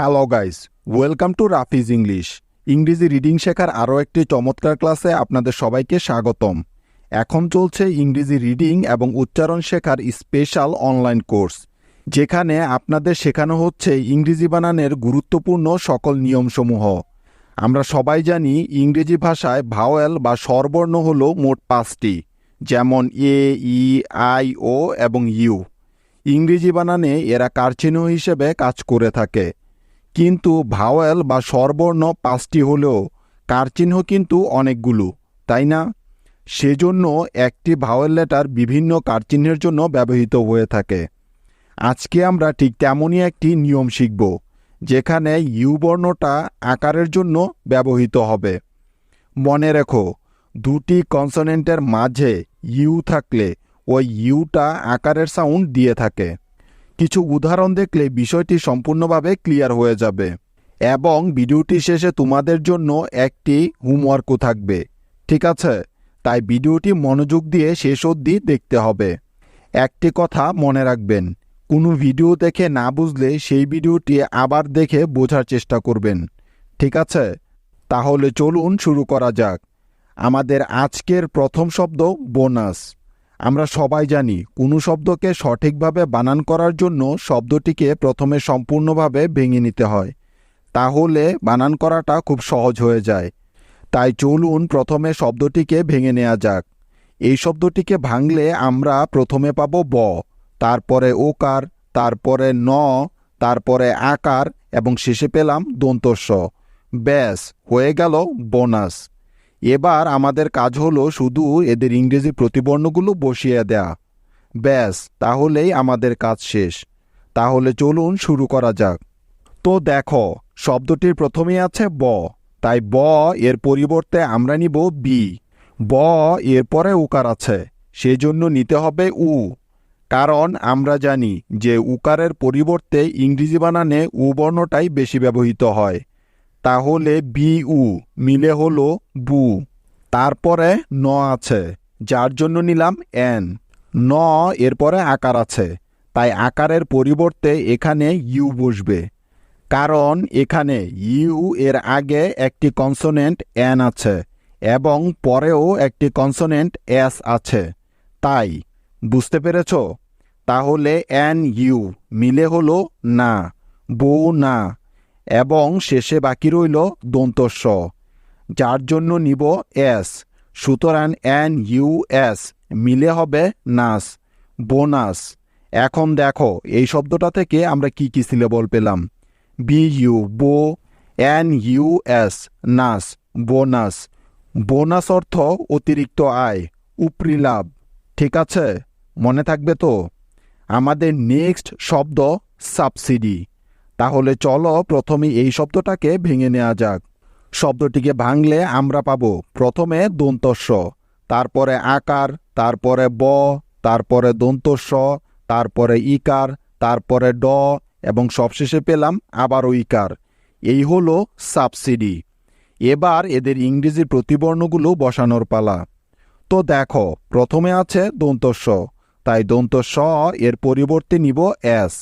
Hello guys welcome to Rafiz English ইংরেজি reading শেখার আরও একটি চমৎকার ক্লাসে আপনাদের সবাইকে স্বাগতম। এখন চলছে ইংরেজি রিডিং এবং উচ্চারণ শেখার স্পেশাল অনলাইন কোর্স যেখানে আপনাদের শেখানো হচ্ছে ইংরেজি বানানের গুরুত্বপূর্ণ সকল নিয়মসমূহ। আমরা সবাই জানি ইংরেজি ভাষায় ভাওয়েল বা স্বরবর্ণ হল মোট পাঁচটি, যেমন এ, ই, আই, ও এবং ইউ। ইংরেজি বানানে এরা কারচিহ্ন হিসেবে কাজ করে থাকে। কিন্তু ভাওয়েল বা স্বরবর্ণ পাঁচটি হলেও কারচিহ্ন কিন্তু অনেকগুলো, তাই না? সেজন্য একটি ভাওয়েল লেটার বিভিন্ন কারচিহ্নের জন্য ব্যবহৃত হয়ে থাকে। আজকে আমরা ঠিক তেমনই একটি নিয়ম শিখব, যেখানে ইউ বর্ণটা আকারের জন্য ব্যবহৃত হবে। মনে রেখো, দুটি কনসনেন্টের মাঝে ইউ থাকলে ওই ইউটা আকারের সাউন্ড দিয়ে থাকে। কিছু উদাহরণ দেখলে বিষয়টি সম্পূর্ণভাবে ক্লিয়ার হয়ে যাবে। এবং ভিডিওটি শেষে তোমাদের জন্য একটি হোমওয়ার্কও থাকবে। ঠিক আছে? তাই ভিডিওটি মনোযোগ দিয়ে শেষ অবধি দেখতে হবে। একটি কথা মনে রাখবেন, কোনো ভিডিও দেখে না বুঝলে সেই ভিডিওটি আবার দেখে বোঝার চেষ্টা করবেন। ঠিক আছে? তাহলে চলুন শুরু করা যাক। আমাদের আজকের প্রথম শব্দ বোনাস। আমরা সবাই জানি, কোনো শব্দকে সঠিকভাবে বানান করার জন্য শব্দটিকে প্রথমে সম্পূর্ণভাবে ভেঙে নিতে হয়। তাহলে বানান করাটা খুব সহজ হয়ে যায়। তাই চলুন প্রথমে শব্দটিকে ভেঙে নেওয়া যাক। এই শব্দটিকে ভাঙলে আমরা প্রথমে পাব ব, তারপরে ওকার, তারপরে ন, তারপরে আকার এবং শেষে পেলাম দন্তস্ব। ব্যাস, হয়ে গেল বোনাস। এবার আমাদের কাজ হলো শুধু এদের ইংরেজি প্রতিবর্ণগুলো বসিয়ে দেয়া। ব্যাস, তাহলেই আমাদের কাজ শেষ। তাহলে চলুন শুরু করা যাক। তো দেখো, শব্দটির প্রথমেই আছে ব। তাই ব এর পরিবর্তে আমরা নিব বি। ব এর পরে উকার আছে। সেজন্য নিতে হবে উ। কারণ আমরা জানি যে উকারের পরিবর্তে ইংরেজি বানানে উ বর্ণটাই বেশি ব্যবহৃত হয়। তাহলে বি উ মিলে হলো বু। তারপরে ন আছে, যার জন্য নিলাম এন। ন এরপরে আকার আছে, তাই আকারের পরিবর্তে এখানে ইউ বসবে। কারণ এখানে ইউ এর আগে একটি কনসোনেন্ট এন আছে, এবং পরেও একটি কনসোনেন্ট এস আছে। তাই, বুঝতে পেরেছ? তাহলে এন ইউ মিলে হলো না, বউ না। এবং শেষে বাকি রইল দন্তস্ব, যার জন্য নিব এস, সুতরাং এন ইউ এস, মিলে হবে নাস, বোনাস। এখন দেখো, এই শব্দটা থেকে আমরা কি কি সিলেবল পেলাম? B U, bo, N U S, nus, bonus. Bonus অর্থ অতিরিক্ত আয়, উপরি লাভ, ঠিক আছে? মনে থাকবে তো? আমাদের নেক্সট শব্দ সাবসিডি। তাহলে চলো প্রথমে এই শব্দটাকে ভেঙে নেওয়া যাক। শব্দটিকে ভাঙলে আমরা পাব প্রথমে দন্তস্ব, তারপরে আকার, তারপরে ব, তারপরে দন্তস্ব, তারপরে ইকার, তারপরে ড, এবং সবশেষে পেলাম আবারও ইকার। এই হলো সাবসিডি। এবার এদের ইংরেজি প্রতিবর্ণগুলো বসানোর পালা। তো দেখো, প্রথমে আছে দন্তস্ব, তাই দন্তস্ব এর পরিবর্তে নিব এস।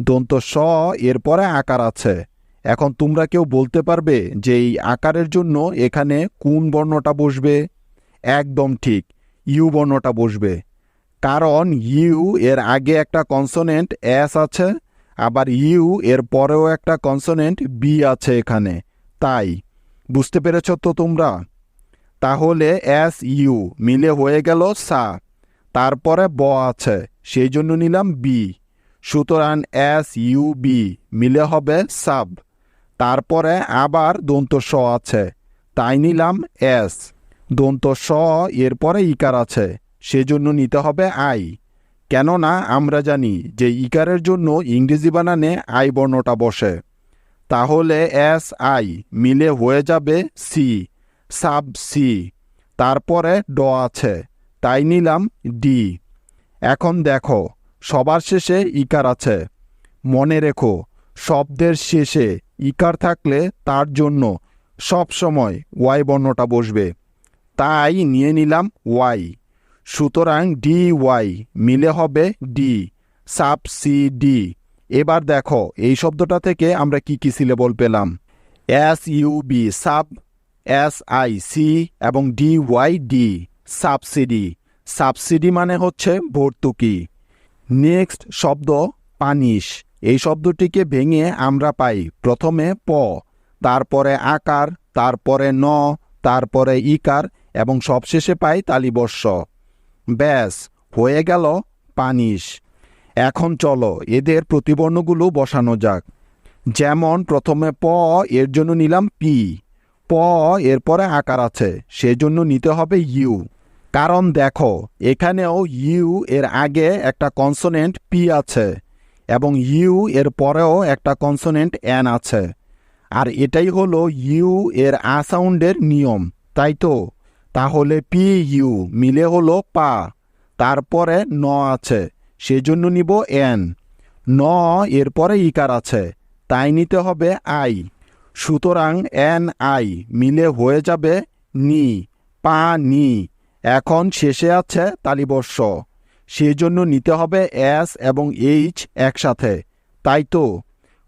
দন্ত স এরপরে আকার আছে। এখন তোমরা কেউ বলতে পারবে যে এই আকারের জন্য এখানে কোন বর্ণটা বসবে? একদম ঠিক, ইউ বর্ণটা বসবে। কারণ ইউ এর আগে একটা কনসোনেন্ট এস আছে, আবার ইউ এর পরেও একটা কনসোনেন্ট বি আছে এখানে। তাই, বুঝতে পেরেছ তো তোমরা? তাহলে এস, ইউ মিলে হয়ে গেল সা। তারপরে ব আছে, সেই জন্য নিলাম বি। সুতরাং এস ইউ বি মিলে হবে সাব। তারপরে আবার দন্ত স আছে। তাই নিলাম এস দন্ত স এরপরে ইকার আছে। সেজন্য নিতে হবে আই কেননা আমরা জানি যে ইকারের জন্য ইংরেজি বানানে আই বর্ণটা বসে। তাহলে এস আই মিলে হয়ে যাবে সি সাব সি তারপরে ড আছে। তাই নিলাম ডি এখন দেখো সবার শেষে ইকার আছে। মনে রেখো, শব্দের শেষে ইকার থাকলে তার জন্য সব সময় ওয়াই বর্ণটা বসবে। তাই নিয়ে নিলাম ওয়াই। সুতরাং ডি ওয়াই, মিলে হবে ডি, সাব সি ডি। এবার দেখো, এই শব্দটা থেকে আমরা কি কি সিলেবল পেলাম? S U B, sub, S I C এবং D Y D subsidy subsidy মানে হচ্ছে ভর্তুকি। নেক্সট শব্দ পানিশ। এই শব্দটিকে ভেঙে আমরা পাই। প্রথমে প, তারপরে আকার, তারপরে ন, তারপরে ইকার এবং সবশেষে পাই তালিবর্ষ। ব্যাস, হয়ে গেল পানিশ। এখন চলো এদের প্রতিবর্ণগুলো বসানো যাক। যেমন প্রথমে প, এর জন্য নিলাম পি। প, এরপরে আকার আছে। সেজন্য নিতে হবে ইউ। কারণ দেখো, এখানেও ইউ এর আগে একটা কনসোনেন্ট পি আছে এবং ইউ এর পরেও একটা কনসোনেন্ট এন আছে। আর এটাই হলো ইউ এর আ সাউন্ডের নিয়ম, তাই তো? তাহলে পি ইউ মিলে হলো পা, তারপরে ন আছে, সেজন্য নিব এন। ন এরপরে ইকার আছে, তাই নিতে হবে আই। সুতরাং এন আই মিলে হয়ে যাবে নি, পা নি। এখন শেষে আছে তালিবর্ষ। সেজন্য নিতে হবে এস এবং এইচ একসাথে। তাই তো,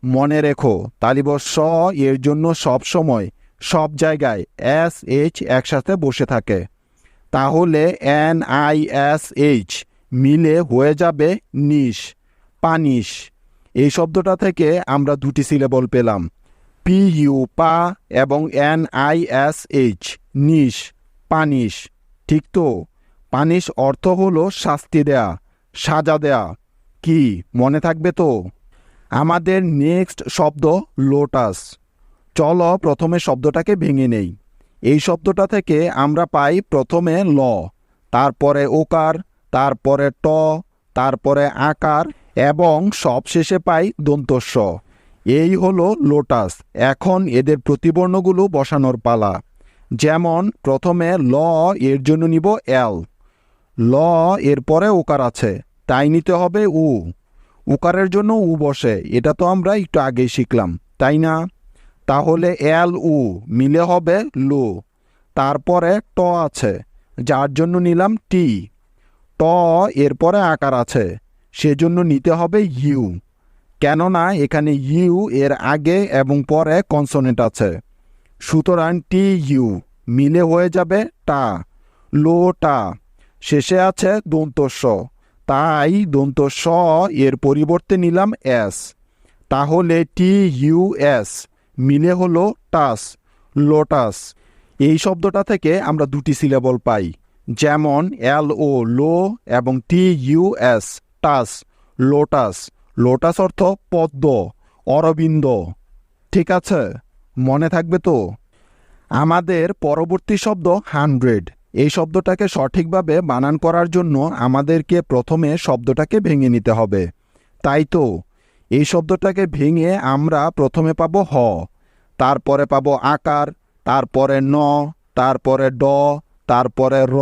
মনে রেখো, তালিবর্ষ এর জন্য সব সময়, সব জায়গায় এস, এইচ একসাথে বসে থাকে। তাহলে এন, আই, এস, এইচ মিলে হয়ে যাবে নিশ, পানিশ। এই শব্দটা থেকে আমরা দুটি সিলেবল পেলাম। পি, ইউ, পা এবং N, I, S, H, nish, punish. ঠিক তো। পানিশ অর্থ হলো শাস্তি দেয়া, সাজা দেয়া। কি, মনে থাকবে তো? আমাদের নেক্সট শব্দ লোটাস। চলো প্রথমে শব্দটাকে ভেঙে নেই। এই শব্দটা থেকে আমরা পাই প্রথমে ল, তারপরে ওকার, তারপরে ট, তারপরে আকার এবং সবশেষে পাই দন্তস্ব। এই হলো লোটাস। এখন এদের প্রতিবর্ণগুলো বসানোর পালা। যেমন, প্রথমে ল এর জন্য নিব এল। ল এর পরে ওকার আছে, তাই নিতে হবে উ। উকারের জন্য উ বসে, এটা তো আমরা একটু আগেই শিখলাম, তাই না? তাহলে এল, উ, মিলে হবে লো। তারপরে ট আছে, যার জন্য নিলাম টি। ট এরপরে আকার আছে, সেজন্য নিতে হবে ইউ। কেননা, এখানে ইউ এর আগে এবং পরে কনসোনেন্ট আছে। সুতরাং টি ইউ, মিলে হয়ে যাবে টা। লো টা, শেষে আছে দন্তস্ব। তাই দন্ত স এর পরিবর্তে নিলাম এস। তাহলে টি ইউ এস, মিলে হলো টাস, লোটাস। এই শব্দটা থেকে আমরা দুটি সিলেবল পাই, যেমন এল ও, লো এবং T U S, tus, lotus. Lotus অর্থ পদ্ম, অরবিন্দ। ঠিক আছে? মনে থাকবে তো? আমাদের পরবর্তী শব্দ হান্ড্রেড এই শব্দটাকে সঠিকভাবে বানান করার জন্য আমাদেরকে প্রথমে শব্দটাকে ভেঙে নিতে হবে। তাই তো, এই শব্দটাকে ভেঙে আমরা প্রথমে পাবো হ, তারপরে পাবো আকার, তারপরে ন, তারপরে ড, তারপরে র।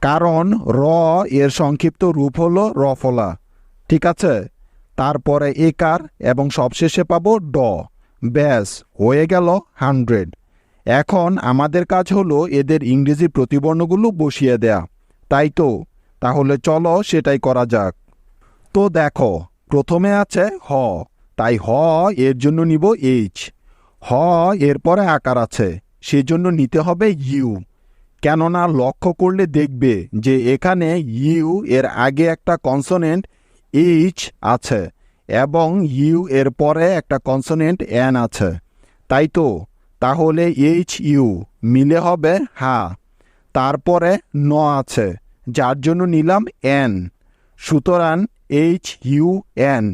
কারণ র এর সংক্ষিপ্ত রূপ হলো রফলা ঠিক আছে? তারপরে একার এবং সবশেষে পাবো ড। ব্যাস, হয়ে গেল হান্ড্রেড। এখন আমাদের কাজ হলো এদের ইংরেজি প্রতিবর্ণগুলো বসিয়ে দেয়া। তাই তো? তাহলে চলো সেটাই করা যাক। তো দেখো, প্রথমে আছে হ। তাই হ এর জন্য নিব এইচ। হ এরপরে আকার আছে। সেজন্য নিতে হবে ইউ। কেননা লক্ষ্য করলে দেখবে যে এখানে ইউ এর আগে একটা কনসোনেন্ট এইচ আছে। এবং ইউ এর পরে একটা কনসোনেন্ট এন আছে। তাই তো? তাহলে এইচ ইউ মিলে হবে হা তারপরে ন আছে, যার জন্য নিলাম এন সুতরাং এইচ ইউ এন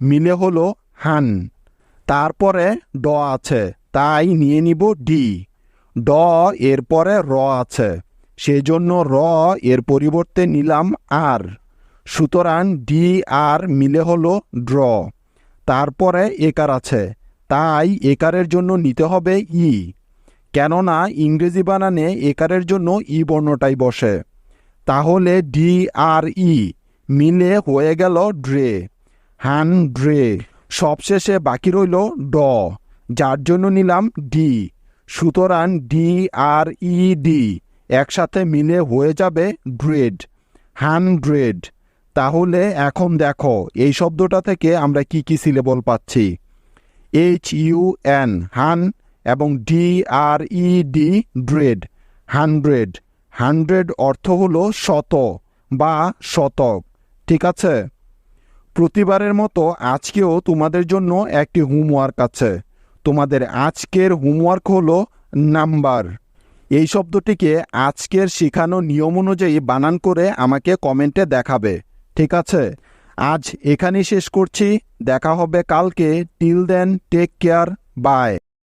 মিলে হলো হান। তারপরে ড আছে, তাই নিয়ে নিব ডি ড এরপরে র আছে, সেজন্য র এর পরিবর্তে নিলাম আর সুতরাং ডি আর মিলে হলো ড্র। তারপরে একার আছে। তাই একারের জন্য নিতে হবে ই কেননা ইংরেজি বানানে একারের জন্য ই বর্ণটাই বসে। তাহলে ডি আর ই মিলে হয়ে গেল ড্রে। হ্যান, ড্রে। সবশেষে বাকি রইল ড। যার জন্য নিলাম ডি সুতরাং ডি আর ই ডি একসাথে মিলে হয়ে যাবে ড্রেড হ্যান্ড্রেড তাহলে এখন দেখো, এই শব্দটা থেকে আমরা কি কি সিলেবল পাচ্ছি? এইচ ইউ এন হান এবং D R E D dred hundred hundred অর্থ হলো শত বা শতক, ঠিক আছে? প্রতিবারের মতো আজকেও তোমাদের জন্য একটি হোমওয়ার্ক আছে। তোমাদের আজকের হোমওয়ার্ক হলো নাম্বার। এই শব্দটিকে আজকের শেখানো নিয়ম অনুযায়ী বানান করে আমাকে কমেন্টে দেখাবে। ঠিক আছে আজ এখানেই শেষ করছি দেখা হবে কালকে। Till then take care bye.